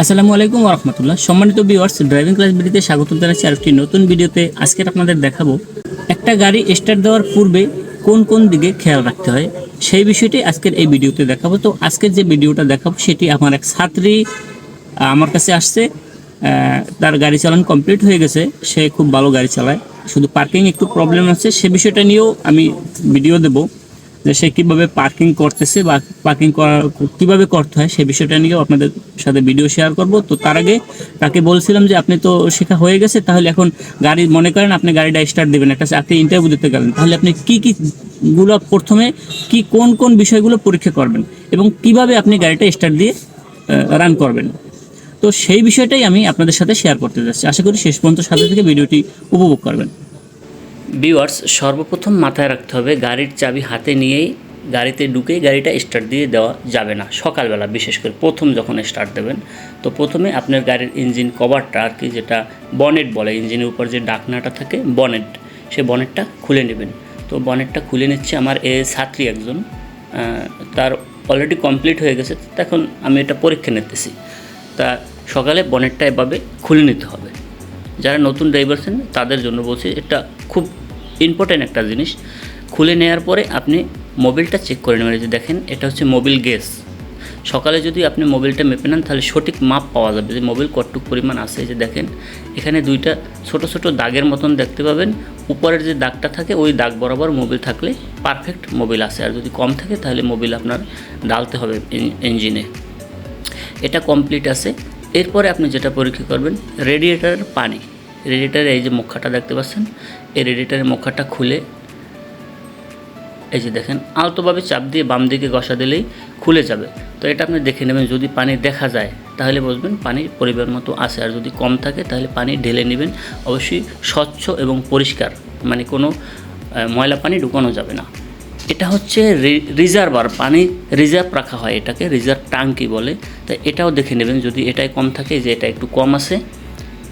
আসসালামু আলাইকুম রহমতুল্লাহ। সম্মানিত ভিউয়ার্স ড্রাইভিং ক্লাস ভিডিওতে স্বাগত জানাচ্ছি আরেকটি নতুন ভিডিওতে। আজকের আপনাদের দেখাবো, একটা গাড়ি স্টার্ট দেওয়ার পূর্বে কোন কোন দিকে খেয়াল রাখতে হয়, সেই বিষয়টি আজকের এই ভিডিওতে দেখাবো। তো আজকের যে ভিডিওটা দেখাবো, সেটি আমার এক ছাত্রী আমার কাছে আসছে তার গাড়ি চালান কমপ্লিট হয়ে গেছে, সে খুব ভালো গাড়ি চালায়। শুধু পার্কিং একটু প্রবলেম আছে, সে বিষয়টা নিয়েও আমি ভিডিও দেবো। যে সে কীভাবে পার্কিং করতেছে বা পার্কিং করা, কীভাবে করতে হয় সে বিষয়টা নিয়েও আপনাদের সাথে ভিডিও শেয়ার করব। তো তার আগে তাকে বলছিলাম যে আপনি তো শেখা হয়ে গেছে, তাহলে এখন গাড়ি, মনে করেন আপনি গাড়িটা স্টার্ট দেবেন, একটা আপনি ইন্টারভিউ দিতে গেলেন, তাহলে আপনি কি কি গুলো প্রথমে কি, কোন কোন বিষয়গুলো পরীক্ষা করবেন এবং কীভাবে আপনি গাড়িটা স্টার্ট দিয়ে রান করবেন। তো সেই বিষয়টাই আমি আপনাদের সাথে শেয়ার করতে যাচ্ছি। আশা করি শেষ পর্যন্ত সাথে থেকে ভিডিওটি উপভোগ করবেন। ভিউয়ার্স সর্বপ্রথম মাথায় রাখতে হবে গাড়ির চাবি হাতে নিয়েই গাড়িতে ঢুকেই গাড়িটা স্টার্ট দিয়ে দেওয়া যাবে না। সকালবেলা, বিশেষ করে প্রথম যখন স্টার্ট দেবেন, তো প্রথমে আপনার গাড়ির ইঞ্জিন কভারটা আর কি যেটা বনেট বলে ইঞ্জিনের উপর যে ডাকনাটা থাকে বনেট সে বনেটটা খুলে নেবেন। তো বনেটটা খুলে নিচ্ছে আমার এ ছাত্রী একজন তার অলরেডি কমপ্লিট হয়ে গেছে তখন আমি এটা পরীক্ষা নিতেছি। তা সকালে বনেটটা এভাবে খুলে নিতে হবে। যারা নতুন ড্রাইভার আছেন, তাদের জন্য বলছি এটা খুব ইম্পর্ট্যান্ট একটা জিনিস। খুলে নেওয়ার পরে আপনি মোবিলটা চেক করে নেবেন। যে দেখেন, এটা হচ্ছে মোবিল গ্যাস সকালে যদি আপনি মোবিলটা মেপে নেন, তাহলে সঠিক মাপ পাওয়া যাবে। যে মোবিল কতটুকু পরিমাণ আছে যে দেখেন, এখানে দুইটা ছোট ছোট দাগের মতন দেখতে পাবেন। উপরের যে দাগটা থাকে, ওই দাগ বরাবর মোবিল থাকলে পারফেক্ট মোবিল আছে। আর যদি কম থাকে, তাহলে মোবিল আপনার ডালতে হবে ইঞ্জিনে এটা কমপ্লিট আছে। এরপরে আপনি যেটা পরীক্ষা করবেন রেডিয়েটারের পানি। রেডিয়েটারে এই যে মুখাটা দেখতে পাচ্ছেন এই রেডিটারের মুখাটা খুলে এই যে দেখেন, আলতোভাবে চাপ দিয়ে বাম দিকে ঘষা দিলেই খুলে যাবে। তো এটা আপনি দেখে নেবেন, যদি পানি দেখা যায়, তাহলে বুঝবেন পানির পরিমাণ মতো আছে। আর যদি কম থাকে, তাহলে পানি ঢেলে নেবেন। অবশ্যই স্বচ্ছ এবং পরিষ্কার মানে কোনো ময়লা পানি ঢুকানো যাবে না। এটা হচ্ছে রিজার্ভার, পানি রিজার্ভ রাখা হয় এটাকে, রিজার্ভ টাঙ্কি বলে। তো এটাও দেখে নেবেন, যদি এটাই কম থাকে, যে এটা একটু কম আছে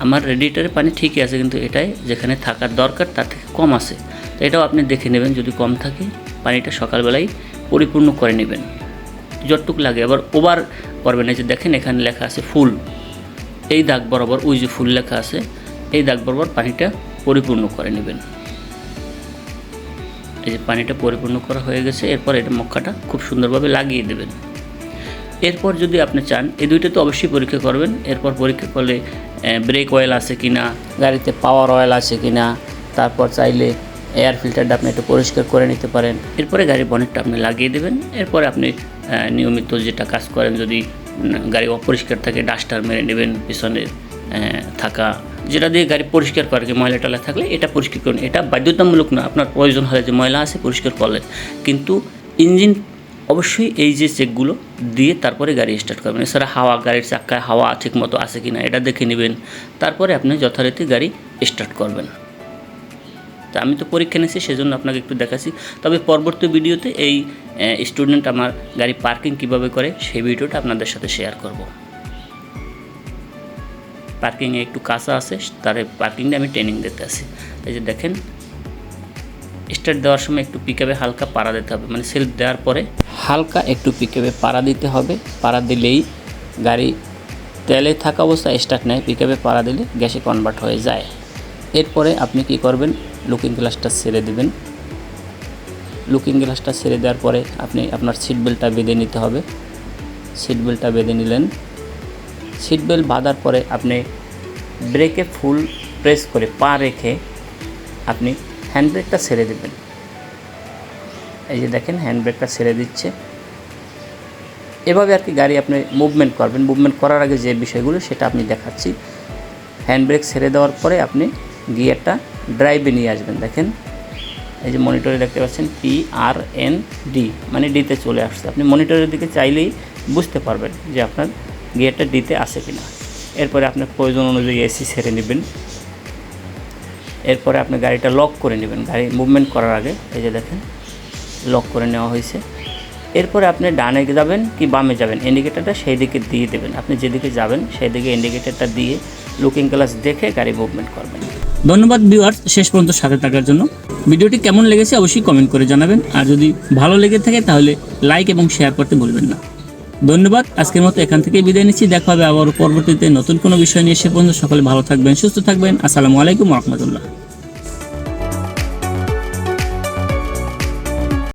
আমার রেডিয়েটারে পানি ঠিকই আছে, কিন্তু এটাই যেখানে থাকার দরকার তার থেকে কম আছে। তো এটাও আপনি দেখে নেবেন, যদি কম থাকে, পানিটা সকালবেলায় পরিপূর্ণ করে নেবেন। যতটুক লাগে, আবার ওভার করবেন। এই যে দেখেন, এখানে লেখা আছে ফুল। এই দাগ বরাবর, ওই যে ফুল লেখা আছে, এই দাগ বরাবর পানিটা পরিপূর্ণ করে নেবেন। এই যে পানিটা পরিপূর্ণ করা হয়ে গেছে, এরপর এটা মক্কাটা খুব সুন্দরভাবে লাগিয়ে দেবেন। এরপর যদি আপনি চান, এই দুইটা তো অবশ্যই পরীক্ষা করবেন। এরপর পরীক্ষা করলে ব্রেক অয়েল আছে কি না গাড়িতে পাওয়ার অয়েল আছে কি না তারপর চাইলে এয়ার ফিল্টারটা আপনি একটু পরিষ্কার করে নিতে পারেন। এরপরে গাড়ির বনেটটা আপনি লাগিয়ে দেবেন। এরপরে আপনি নিয়মিত যেটা কাজ করেন, যদি গাড়ি অপরিষ্কার থাকে, ডাস্টার মেরে নেবেন, পিছনে থাকা, যেটা দিয়ে গাড়ি পরিষ্কার করে কি ময়লা টয়লা থাকলে এটা পরিষ্কার করুন। এটা বাধ্যতামূলক না, আপনার প্রয়োজন হলে যে ময়লা আছে, পরিষ্কার করলেন। কিন্তু ইঞ্জিন অবশ্যই এই যে চেকগুলো দিয়ে তারপরে গাড়ি স্টার্ট করবেন। এছাড়া হাওয়া, গাড়ির চাক্কায় হাওয়া ঠিক মতো আছে কি না এটা দেখে নেবেন। তারপরে আপনি যথারীতি গাড়ি স্টার্ট করবেন। তা আমি তো পরীক্ষা নিয়েছি, সেজন্য আপনাকে একটু দেখাচ্ছি। তবে পরবর্তী ভিডিওতে এই স্টুডেন্ট আমার গাড়ি পার্কিং কীভাবে করে সেই ভিডিওটা আপনাদের সাথে শেয়ার করব। পার্কিংয়ে একটু কাঁচা আছে, তার পার্কিংটা আমি ট্রেনিং দিতে আসি এই যে দেখেন স্টার্ট দেওয়ার সময় একটু পিকআপে হালকা পাড়া দিতে হবে মানে সেলফ দেওয়ার পরে হালকা একটু পিকআপে পাড়া দিতে হবে, পাড়া দিলেই গাড়ি তেলে থাকা অবস্থায় স্টার্ট নেয় পিকআপে পাড়া দিলে গ্যাসে কনভার্ট হয়ে যায়। এরপরে আপনি কি করবেন? লুকিং গ্লাসটা ছেড়ে দেবেন। লুকিং গ্লাসটা ছেড়ে দেওয়ার পরে আপনি আপনার সিট বেল্টটা বেঁধে নিতে হবে। সিট বেল্টটা বেঁধে নিলেন। সিট বেল্ট বাঁধার পরে আপনি ব্রেকে ফুল প্রেস করে পা রেখে আপনি হ্যান্ড ব্রেকটা ছেড়ে দেবেন। এই যে দেখেন হ্যান্ড ব্রেকটা ছেড়ে দিচ্ছে। এভাবে আর কি গাড়ি আপনি মুভমেন্ট করবেন। মুভমেন্ট করার আগে যে বিষয়গুলো, সেটা আমি দেখাচ্ছি। হ্যান্ড ব্রেক ছেড়ে দেওয়ার পরে আপনি গিয়ারটা ড্রাইভে নিয়ে আসবেন। দেখেন, এই যে মনিটরে দেখতে পাচ্ছেন পি আর এন ডি মানে ডিতে চলে আসছে। আপনি মনিটরের দিকে চাইলেই বুঝতে পারবেন যে আপনার গিয়ারটা ডিতে আছে কিনা। এরপরে আপনার প্রয়োজন অনুযায়ী এসি ছেড়ে নেবেন। এরপরে আপনি গাড়িটা লক করে নেবেন। গাড়ি মুভমেন্ট করার আগে, এই যে দেখেন লক করে নেওয়া হয়েছে। এরপরে আপনি ডানে যাবেন কি বামে যাবেন? ইন্ডিকেটারটা সেই দিকে দিয়ে দেবেন। আপনি যেদিকে যাবেন সেই দিকে ইন্ডিকেটারটা দিয়ে লুকিং গ্লাস দেখে গাড়ি মুভমেন্ট করবেন। ধন্যবাদ ভিউয়ার্স শেষ পর্যন্ত সাথে থাকার জন্য। ভিডিওটি কেমন লেগেছে অবশ্যই কমেন্ট করে জানাবেন। আর যদি ভালো লেগে থাকে, তাহলে লাইক এবং শেয়ার করতে ভুলবেন না। ধন্যবাদ। আজকের মতো এখান থেকে বিদায় নিচ্ছি। দেখা হবে আবার পরবর্তীতে নতুন কোনো বিষয় নিয়ে। এসে পর্যন্ত সকলে ভালো থাকবেন, সুস্থ থাকবেন। আসসালামু আলাইকুম রহমতুল্লাহ।